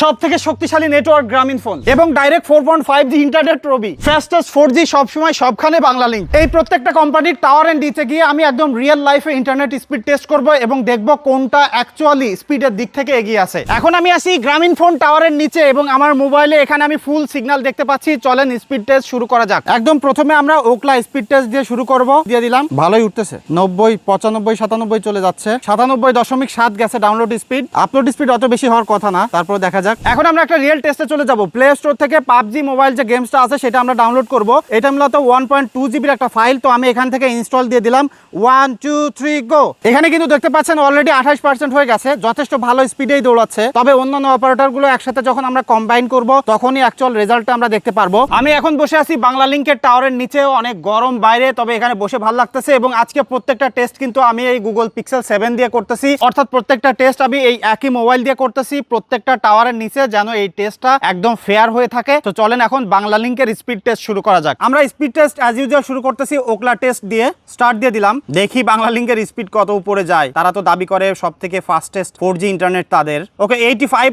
সব থেকে শক্তিশালী নেটওয়ার্ক গ্রামীণ ফোন এবং direct four point five G internet Robi fastest four G সবসময় সবখানে বাংলা লিঙ্ক এই প্রত্যেকটা কোম্পানির টাওয়ার এন্ড ডিতে গিয়ে আমি একদম রিয়েল লাইফে ইন্টারনেট স্পিড টেস্ট করব এবং দেখব কোনটা অ্যাকচুয়ালি স্পিডের দিক থেকে এগিয়ে আছে। এখন আমি আসি গ্রামীণ ফোন টাওয়ারের নিচে এবং আমার মোবাইলে এখানে আমি ফুল সিগন্যাল দেখতে পাচ্ছি। চলেন স্পিড টেস্ট শুরু করা যাক। একদম প্রথমে আমরা ওকলা স্পিড টেস্ট দিয়ে শুরু করব। দিয়ে দিলাম, ভালোই উঠতেছে। নব্বই, পঁচানব্বই, সাতানব্বই চলে যাচ্ছে। সাতানব্বই দশমিক সাত গেছে ডাউনলোড স্পিড আপলোড স্পিড অত বেশি হওয়ার কথা না। তারপর দেখা যাক। এখন আমরা একটা রিয়েল টেস্টে চলে যাব। প্লে স্টোর থেকে পাবজি মোবাইল যে গেমসটা আছে সেটা আমরা ডাউনলোড করব। এটা মূলত ওয়ান পয়েন্ট টু জিবির একটা ফাইল তো আমি এখান থেকে ইনস্টল দিয়ে দিলাম। ওয়ান টু থ্রি গো এখানে কিন্তু দেখতে পাচ্ছেন অলরেডি আঠাশ পার্সেন্ট হয়ে গেছে। যথেষ্ট ভালো স্পিডেই দৌড়াচ্ছে। তবে অন্যান্য অপারেটরগুলো একসাথে যখন আমরা কম্বাইন করব, তখনই অ্যাকচুয়াল রেজাল্টটা আমরা দেখতে পারব। আমি এখন বসে আছি বাংলা লিঙ্কের টাওয়ারের নিচেও, অনেক গরম বাইরে, তবে এখানে বসে ভালো লাগতেছে এবং আজকে প্রত্যেকটা টেস্ট কিন্তু আমি এই গুগল পিক্সেল সেভেন দিয়ে করতেছি। অর্থাৎ প্রত্যেকটা টেস্ট আমি এই একই মোবাইল দিয়ে করতেছি। প্রত্যেকটা টাওয়ারের নিচে যেন এই টেস্টটা একদম ফেয়ার হয়ে থাকে। তো চলেন এখন বাংলা লিঙ্কের স্পিড টেস্ট শুরু করা যাক। আমরা স্পিড টেস্ট অ্যাজ ইউজুয়াল শুরু করতেছি ওকলা টেস্ট দিয়ে। স্টার্ট দিয়ে দিলাম। দেখি বাংলা লিঙ্কের স্পিড কত উপরে যায়। তারা তো দাবি করে সব থেকে ফাস্টেস্ট ফোর ইন্টারনেট তাদের। ওকে এইটি ফাইভ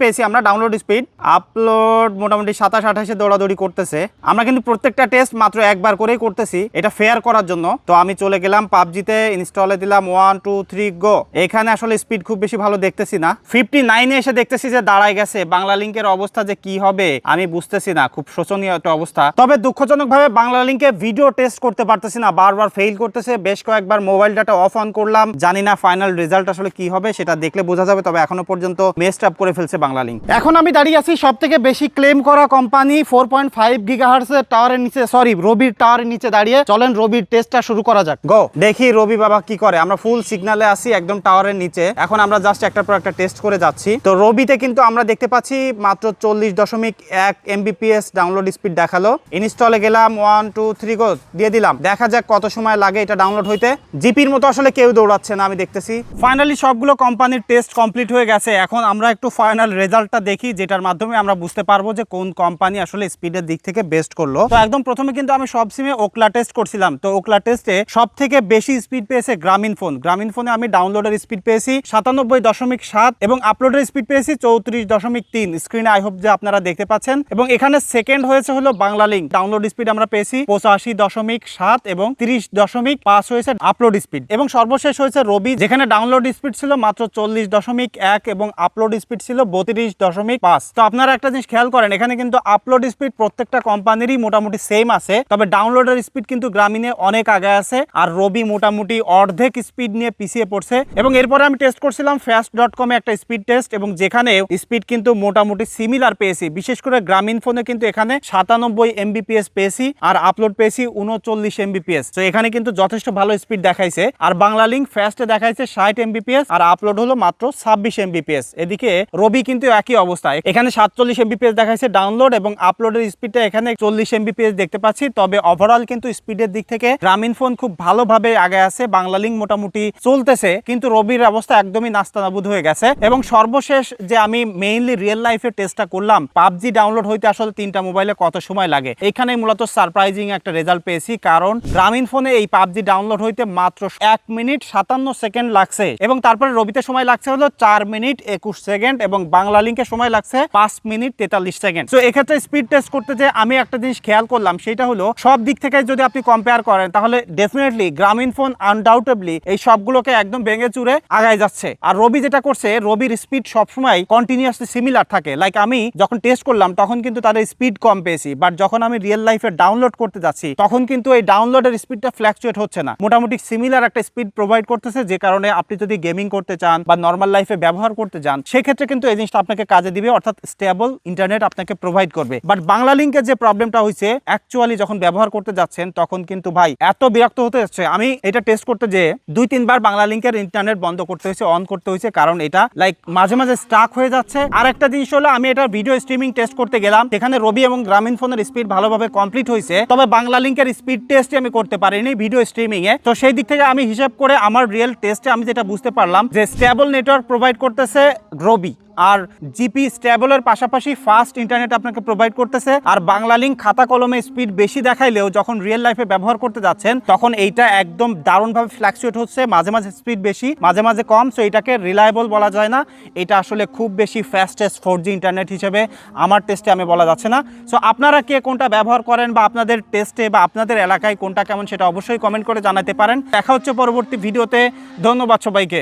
পেয়েছি আমরা ডাউনলোড স্পিড আপলোড মোটামুটি সাতাশ, আঠাশে দৌড়াদৌড়ি করতেছে। আমরা কিন্তু প্রত্যেকটা টেস্ট মাত্র একবার করেই করতেছি। এটা ফেয়ার করার জন্য। তো আমি চলে গেলাম পাবজিতে। ইনস্টলে দিলাম ওয়ান টু থ্রি গো এখানে আসলে স্পিড খুব বেশি ভালো দেখতেছি না। ফিফটি নাইনে এসে দেখতেছি যে দাঁড়ায় গেছে, বাংলা লিঙ্কের অবস্থা যে কি হবে, আমি বুঝতেছি না। খুব শোচনীয় একটা অবস্থা। তবে দুঃখজনক ভাবে বাংলা লিঙ্কে ভিডিও টেস্ট করতে পারতেছি না, বারবার ফেল করতেছে। বেশ কয়েকবার মোবাইল ডাটা অফ অন করলাম। জানি না ফাইনাল রেজাল্ট আসলে কি হবে, সেটা দেখলে বোঝা যাবে, তবে এখনও পর্যন্ত মেস্ট আপ করে ফেলছে বাংলা লিঙ্ক এখন আমি দাঁড়িয়ে আছি সব থেকে বেশি ক্লেম করা কোম্পানি ফোর পয়েন্ট ফাইভ গিগাহার্সের টাওয়ারের নিচে সরি রবির টাওয়ারের নিচে দাঁড়িয়ে। চলেন রবির টেস্টটা শুরু করা যাক। গো দেখি রবি বাবা কি করে। আমরা ফুল সিগনালে আসি একদম টাওয়ারের নিচে। এখন আমরা জাস্ট একটার পর একটা টেস্ট করে যাচ্ছি। তো রবিতে কিন্তু আমরা দেখতে পাচ্ছি মাত্র চল্লিশ দশমিক এক এমবিপিএস ডাউনলোড স্পিড দেখাল। ইনস্টলে গেলাম ওয়ান টু থ্রি গো দিয়ে দিলাম। দেখা যাক কত সময় লাগে এটা ডাউনলোড হইতে। জিপির মতো আসলে কেউ দৌড়াচ্ছে না, আমি দেখতেছি। ফাইনালি সবগুলো কোম্পানির টেস্ট কমপ্লিট হয়ে গেছে। এখন আমরা একটু ফাইনাল রেজাল্টটা দেখি, যেটার মাধ্যমে আমরা বুঝতে পারব যে কোন কোম্পানি আসলে স্পিডের দিক থেকে বেস্ট করল। তো একদম প্রথমে কিন্তু আমি সব সিমে ওকলা টেস্ট করছিলাম। তো ওকলা টেস্টে সব থেকে বেশি স্পিড পেয়েছে গ্রামীণ ফোন গ্রামীণ ফোনে আমি ডাউনলোডের স্পিড পেয়েছি সাতানব্বই দশমিক সাত এবং আপলোডের স্পিড পেয়েছি চৌত্রিশ দশমিক তিন স্ক্রিনে আই হোপ যে আপনারা দেখতে পাচ্ছেন। এবং এখানে সেকেন্ড হয়েছে হলো বাংলা লিঙ্ক ডাউনলোড স্পিড আমরা পেয়েছি পঁচাশি দশমিক সাত এবং তিরিশ দশমিক পাঁচ হয়েছে আপলোড স্পিড এবং সর্বশেষ হয়েছে রবি, যেখানে ডাউনলোড স্পিড ছিল মাত্র চল্লিশ দশমিক এক এবং আপলোড স্পিড ছিল বত্রিশ দশমিক পাঁচ। তো আপনারা একটা জিনিস খেয়াল করেন, এখানে কিন্তু আপলোড স্পিড প্রত্যেকটা কোম্পানিরই মোটামুটি সেম আছে, তবে ডাউনলোডের স্পিড কিন্তু গ্রামীণে অনেক আগে আছে আর রবি মোটামুটি অর্ধেক স্পিড নিয়ে পিছিয়ে পড়ছে। এবং এরপরে আমি টেস্ট করছিলাম ফাস্ট ডট কমে একটা স্পিড টেস্ট এবং যেখানে স্পিড কিন্তু মোটামুটি সিমিলার পেয়েছি। বিশেষ করে গ্রামীণ ফোনে কিন্তু এখানে সাতানব্বই এমবিপিএস পেয়েছি আর আপলোড পেয়েছি উনচল্লিশ এমবিপিএস তো এখানে কিন্তু যথেষ্ট ভালো স্পিড দেখাইছে। আর বাংলা লিঙ্ক ফাস্টে দেখাইছে ষাট এমবিপিএস আর আপলোড হলো মাত্র ছাব্বিশ এমবিপিএস এদিকে রবি কিন্তু একই অবস্থায় এখানে সাতচল্লিশ এমবিপিএস দেখাইছে ডাউনলোড এবং আপলোডের স্পিডটা এখানে চল্লিশ এমবিপিএস দেখতে পাচ্ছি। তবে ওভারঅল কিন্তু স্পিডের দিক থেকে গ্রামীণ ফোন খুব ভালোভাবে আগে আছে। বাংলা লিঙ্ক মোটামুটি চলতেছে। কিন্তু রবির অবস্থা একদমই নাস্তানাবুদ হয়ে গেছে। এবং সর্বশেষ যে আমি মেইনলি রিয়েল লাইফে টেস্টটা করলাম। পাবজি ডাউনলোড হইতে আসলে তিনটা মোবাইলে কত সময় লাগে? এখানে মূলত সারপ্রাইজিং একটা রেজাল্ট পেয়েছি, কারণ গ্রামীণ ফোনে এই পাবজি ডাউনলোড হইতে মাত্র এক মিনিট সাতান্ন সেকেন্ড লাগছে এবং তারপরে রবিতে সময় লাগছে হলো চার মিনিট একুশ সেকেন্ড এবং বাংলা লিঙ্কে সময় লাগছে পাঁচ মিনিট তেতাল্লিশ সেকেন্ড তো এক্ষেত্রে স্পিড টেস্ট করতে যে আমি একটা জিনিস খেয়াল করলাম, সেটা হলো সব দিক থেকে যদি আপনি কম্পেয়ার করেন, তাহলে ডেফিনেটলি গ্রামীণ ফোন আনডাউটেবলি এই সবগুলোকে একদম ভেঙে চুরে আগায় যাচ্ছে। আর রবি যেটা করছে, রবির স্পিড সবসময় কন্টিনিউয়াসলি সিমিলার থাকে। লাইক আমি যখন টেস্ট করলাম, তখন কিন্তু তাদের স্পিড কম পেয়েছি। বাট যখন আমি রিয়েল লাইফে ডাউনলোড করতে যাচ্ছি, তখন কিন্তু এই ডাউনলোডের স্পিডটা ফ্ল্যাকচুয়েট হচ্ছে না। মোটামুটি সিমিলার একটা স্পিড প্রোভাইড করতেছে, যে কারণে আপনি যদি গেমিং করতে চান বা নর্মাল লাইফে ব্যবহার করতে চান সেক্ষেত্রে কিন্তু এই জিনিসটা আপনাকে কাজে দিবে, অর্থাৎ স্টেবল ইন্টারনেট আপনাকে প্রোভাইড করবে। বাট বাংলা লিঙ্কের যে প্রবলেমটা হয়েছে অ্যাকচুয়ালি যখন ব্যবহার করতে যাচ্ছেন, তখন কিন্তু ভাই এত বিরক্ত হতে যাচ্ছে আমি এটা টেস্ট করতে যে দুই তিনবার বাংলা লিঙ্কের ইন্টারনেট বন্ধ করতে হয়েছে অন করতে হয়েছে, কারণ এটা লাইক মাঝে মাঝে স্টাক হয়ে যাচ্ছে। আর একটা জিনিস হলো, আমি এটা ভিডিও স্ট্রিমিং টেস্ট করতে গেলাম। সেখানে রবি এবং গ্রামীণ ফোনের স্পিড ভালোভাবে কমপ্লিট হয়েছে। তবে বাংলা লিঙ্কের স্পিড টেস্ট আমি করতে পারিনি ভিডিও স্ট্রিমিং এ। তো সেই দিক থেকে আমি হিসাব করে আমার রিয়েল টেস্টে আমি যেটা বুঝতে পারলাম, যে স্টেবল নেটওয়ার্ক প্রোভাইড করতেছে রবি। আর জিপি স্টেবলের পাশাপাশি ফাস্ট ইন্টারনেট আপনাকে প্রোভাইড করতেছে। আর বাংলা লিঙ্ক খাতা কলমে স্পিড বেশি দেখাইলেও যখন রিয়েল লাইফে ব্যবহার করতে যাচ্ছেন, তখন এইটা একদম দারুণভাবে ফ্ল্যাকচুয়েট হচ্ছে। মাঝে মাঝে স্পিড বেশি, মাঝে মাঝে কম। সো এটাকে রিলায়েবল বলা যায় না। এটা আসলে খুব বেশি ফাস্টেস্ট ফোর জি ইন্টারনেট হিসেবে আমার টেস্টে আমি বলা যাচ্ছে না। সো আপনারা কে কোনটা ব্যবহার করেন বা আপনাদের টেস্টে বা আপনাদের এলাকায় কোনটা কেমন সেটা অবশ্যই কমেন্ট করে জানাতে পারেন। দেখা হচ্ছে পরবর্তী ভিডিওতে। ধন্যবাদ সবাইকে।